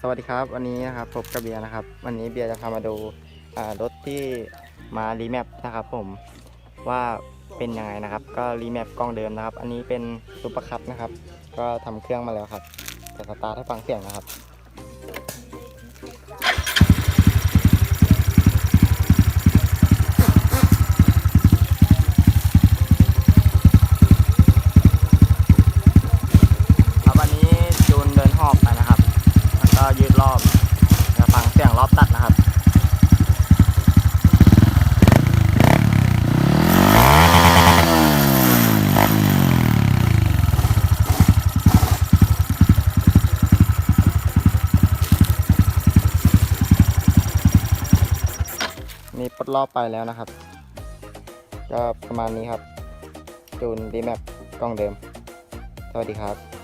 สวัสดีครับวันนี้นะครับพบกับเบียร์นะครับ วันนี้เบียร์จะพามาดูรถที่มารีแมปนะครับผมว่าเป็นยังไงนะครับ ก็รีแมปกล้องเดิมนะครับ อันนี้เป็นซุปเปอร์คัพนะครับ ก็ทำเครื่องมาแล้วครับจะสตาร์ทให้ฟังเสียงนะครับวันนี้จูนเดินหอบไปนะครับ แล้วก็ยืดรอบจะฟังเสียงรอบตัดนะครับ มีปลดรอบไปแล้วนะครับ ก็ประมาณนี้ครับจูนดีแมปกล้องเดิม สวัสดีครับ